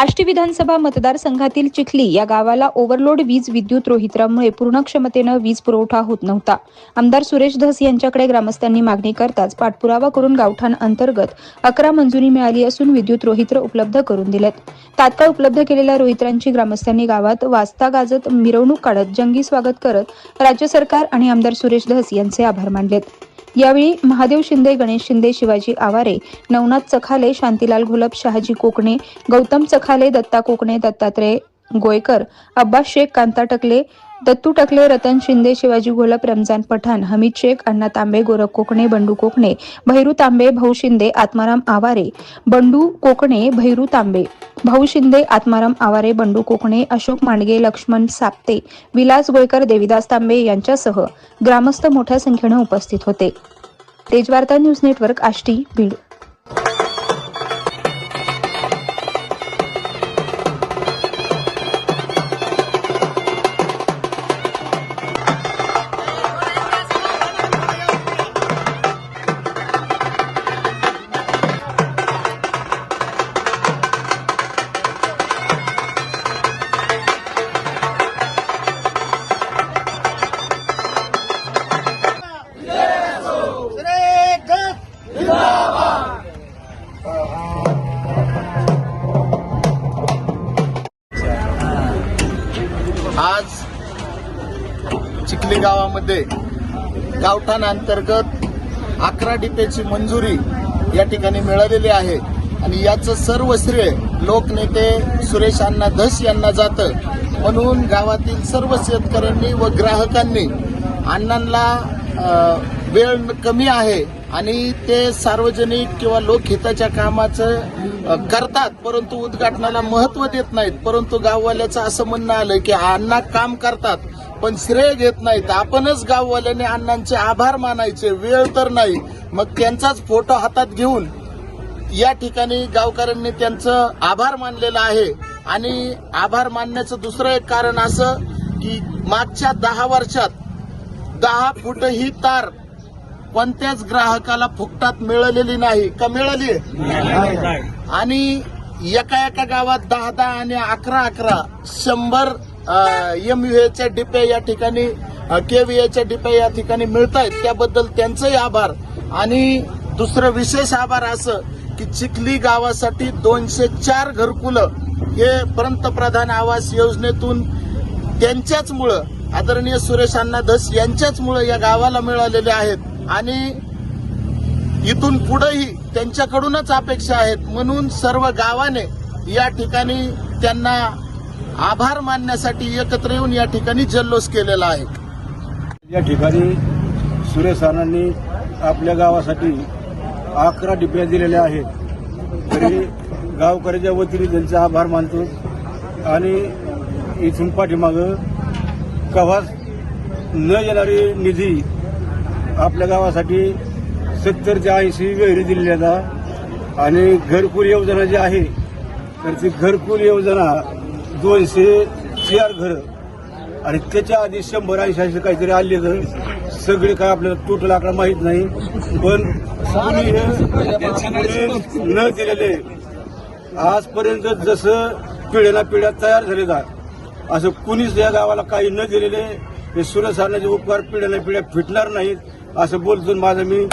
आष्टी विधानसभा मतदारसंघातील चिखली या गावाला ओव्हरलोड वीज विद्युत रोहित्रामुळे पूर्ण क्षमतेनं वीज पुरवठा होत नव्हता. आमदार सुरेश धस यांच्याकडे ग्रामस्थांनी मागणी करताच पाठपुरावा करून गावठाण अंतर्गत अकरा मंजुरी मिळाली असून विद्युत रोहित्र उपलब्ध करून दिलेत. तात्काळ उपलब्ध केलेल्या रोहित्रांची ग्रामस्थांनी गावात वाजता गाजत मिरवणूक काढत जंगी स्वागत करत राज्य सरकार आणि आमदार सुरेश धस यांचे आभार मानलेत. यावेळी महादेव शिंदे गणेश शिंदे शिवाजी आवारे नवनाथ चखाले शांतीलाल घोलप शहाजी कोकणे गौतम चखाले दत्ता कोकणे दत्तात्रय गोयकर अब्बास शेख कांता टकले दत्तू टकले रतन शिंदे शिवाजी घोलप रमजान पठाण हमीद शेख अण्णा तांबे गोरख कोकणे बंडू कोकणे भैरू तांबे भाऊ शिंदे आत्माराम आवारे बंडू कोकणे भैरू तांबे भाऊ शिंदे आत्माराम आवारे बंडू कोकणे अशोक मांडगे लक्ष्मण साप्ते विलास गोयकर देविदास तांबे यांच्यासह ग्रामस्थ मोठ्या संख्येनं उपस्थित होते. Tejvarta news network Ashti Beed. आज चिखली गावामध्ये गावठाण अंतर्गत अकरा डिपेची मंजुरी या ठिकाणी मिळालेली आहे. आणि याचं सर्व श्रेय लोकनेते सुरेश अण्णा धस यांना जातं. म्हणून गावातील सर्व शेतकऱ्यांनी व ग्राहकांनी अण्णांना वेळ कमी आहे. आणि ते सार्वजनिक किंवा लोकहिताच्या कामाचं करतात परंतु उद्घाटनाला महत्त्व देत नाहीत. परंतु गाववाल्याचं असं म्हणणं आलं की अण्णा काम करतात पण श्रेय घेत नाहीत. आपणच गाववाल्याने अण्णांचे आभार मानायचे वेळ तर नाही. मग त्यांचाच फोटो हातात घेऊन या ठिकाणी गावकऱ्यांनी त्यांचं आभार मानलेलं आहे. आणि आभार मानण्याचं दुसरं एक कारण असं की मागच्या दहा वर्षात दहा फूट ही तार कोणत्याच ग्राहकाला फुकटात मिळालेली नाही. का मिळाली? आणि एका एका गावात दहा दहा आणि अकरा अकरा शंभर एम च्या डिपे या ठिकाणी केव्हीएच्या डिपे या ठिकाणी मिळत आहेत त्याबद्दल त्यांचंही आभार. आणि दुसरं विशेष आभार असं की चिखली गावासाठी दोनशे चार घरकुलं हे पंतप्रधान आवास योजनेतून त्यांच्याचमुळं आदरणीय सुरेश अण्णा धस यांच्याचमुळं या गावाला मिळालेले आहेत. आणि इथून पुढेही त्यांच्याकडूनच अपेक्षा आहेत म्हणून सर्व गावाने या ठिकाणी त्यांना आभार मानण्यासाठी एकत्र येऊन या ठिकाणी जल्लोष केलेला आहे. या ठिकाणी सुरेश राणांनी आपल्या गावासाठी अकरा डिप्या दिलेल्या आहेत. तरी गावकऱ्याच्या वतीने त्यांचे आभार मानतो. आणि इथून पाठीमागं कव्हाच न येणारी निधी आपल्या गावासाठी सत्तर ऐंशी विहिरी दिलेल्या जातात आणि घरकुल योजना जी आहे तर ती घरकुल योजना दोनशे चार घरं. आणि त्याच्या आधी शंभर ऐंशी ऐंशी काहीतरी आले तर सगळे काय आपल्याला टोटल आकडा माहीत नाही. पण कुणी न दिलेले आजपर्यंत जसं पिढ्याला पिढ्या तयार झालेला असं कुणीच या गावाला काही न दिलेले हे सुरसारण्याचे उपकार पिढ्याला पिढ्या फिटणार नाहीत. असं बोलतो माझं मी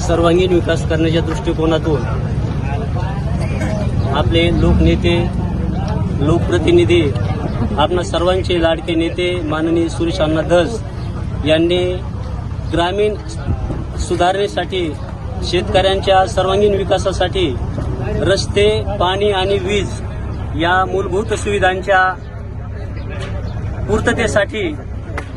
सर्वांगीण विकास करण्याच्या दृष्टिकोनातून आपले लोकनेते लोकप्रतिनिधी आपणा सर्वांचे लाडके नेते माननीय सुरेश अण्णा धस यांनी ग्रामीण सुधारणेसाठी शेतकऱ्यांच्या सर्वांगीण विकासासाठी रस्ते पाणी आणि वीज या मूलभूत सुविधांच्या पूर्ततेसाठी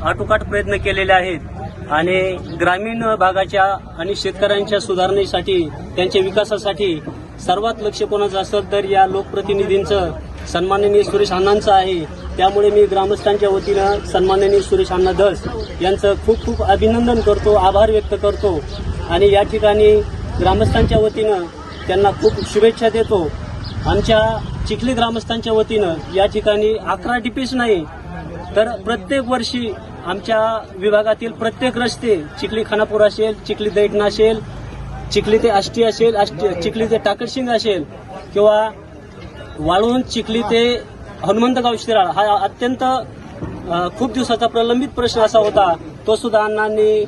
आटोकाट प्रयत्न केलेले आहेत आणि ग्रामीण भागाच्या आणि शेतकऱ्यांच्या सुधारणेसाठी त्यांच्या विकासासाठी सर्वात लक्ष कोणाचं असेल तर या लोकप्रतिनिधींचं सन्माननीय सुरेश अण्णांचं आहे. त्यामुळे मी ग्रामस्थांच्या वतीनं सन्माननीय सुरेश अण्णा धस यांचं खूप खूप अभिनंदन करतो आभार व्यक्त करतो आणि या ठिकाणी ग्रामस्थांच्या वतीनं त्यांना खूप शुभेच्छा देतो. आमच्या चिखली ग्रामस्थांच्या वतीनं या ठिकाणी अकरा डिपीस नाही तर प्रत्येक वर्षी आमच्या विभागातील प्रत्येक रस्ते चिखली खानापूर असेल चिखली दैठणा असेल चिखली ते आष्टी असेल चिखली ते टाकडशिंग असेल किंवा वाळून चिखली ते हनुमंतगाव शिराळ हा अत्यंत खूप दिवसाचा प्रलंबित प्रश्न असा होता. तो सुद्धा अण्णांनी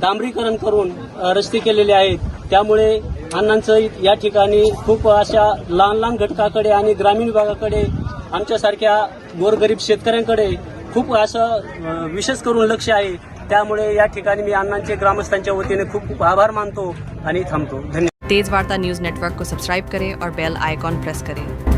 डांबरीकरण करून रस्ते केलेले आहेत. त्यामुळे अण्णांचं या ठिकाणी खूप अशा लहान लहान घटकाकडे आणि ग्रामीण विभागाकडे आमच्यासारख्या गोरगरीब शेतकऱ्यांकडे खूप असं विशेष करून लक्ष आहे. त्यामुळे या ठिकाणी मी अण्णांचे ग्रामस्थांच्या वतीने खूप खूप आभार मानतो आणि थांबतो. धन्यवाद. तेज वार्ता न्यूज नेटवर्क को सब्सक्राइब करें और बेल आइकॉन प्रेस करें।